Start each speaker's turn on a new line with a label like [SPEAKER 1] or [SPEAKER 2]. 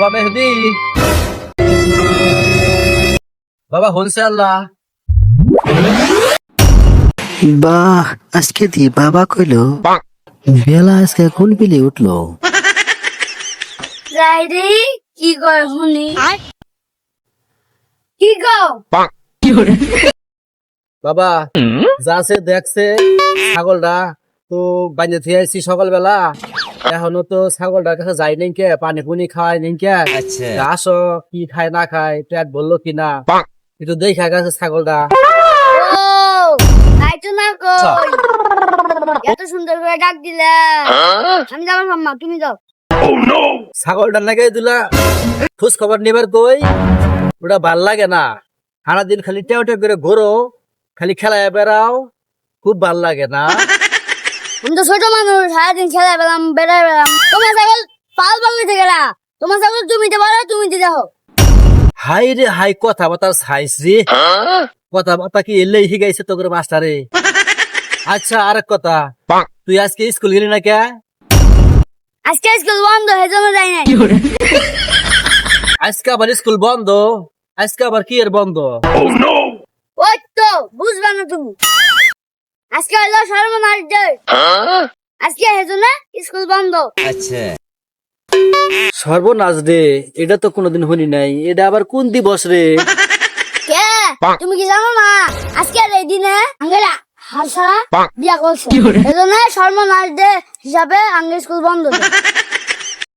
[SPEAKER 1] বাবা মেহদি। বাবা হনসে আল্লাহ।
[SPEAKER 2] বাহ আজকে দি বাবা বেলা আজকে কোন বিলে
[SPEAKER 3] কি কয় শুনি? কি গো?
[SPEAKER 1] বাবা যাছে দেখছে ছাগলটা তো বাইন্ধে থিয়াইছি সকালবেলা। এখনও তো ছাগলটার কাছে যাই নাই কে পানি পুনি খাওয়াই নাই কে। তা আসো কি খায় না খায় পেট বলল কিনা একটু দেখা গেছে ছাগলটা।
[SPEAKER 3] ও তাই তো না কই। এত সুন্দর করে ডাক দিলা। আমি যাব মাম্মা তুমি যাও।
[SPEAKER 1] ছাগলটা নাকি দিলা খোঁজ খবর নিবার কই? ওটা ভালো লাগে না। সারা দিন খালি টেও টেও করে ঘোরো খালি খেলায় বেড়াও খুব ভালো লাগে না।
[SPEAKER 3] আমি তো ছোট মানুষ সারাদিন খেলা পেলাম বেড়াই পেলাম। তোমার ছাগল পাল পাল গেলা তোমার ছাগল তুমি দিতে পারো তুমি দিতে হো
[SPEAKER 1] হাই রে হাই কথা বার্তা সাইস রে। কথা বার্তা কি এলেই শিখাইছে তোর মাস্টারে আচ্ছা আরেক কথা। তুই আজকে স্কুল গেলি না কে?
[SPEAKER 3] আজকে স্কুল বন্ধ হয়ে জন্য যাই নাই।
[SPEAKER 1] আজকে আবার স্কুল বন্ধ। আজকে আবার কি এর বন্ধ?
[SPEAKER 3] ওই তো বুঝবা না তুমি। আজকে হলো সর্বনাশ ডে আজকে হেজন্য স্কুল বন্ধ। আচ্ছা।
[SPEAKER 1] সর্বনাশ রে এটা তো কোনোদিন শুনি নাই। এটা আবার কোন দিবস রে?
[SPEAKER 3] কে? তুমি কি জানো না? আজকে এই দিনে আঙ্গেরা হাসা বিয়া করছে। এজন্য সর্বনাশ ডে হিসাবে আঙ্গে স্কুল বন্ধ।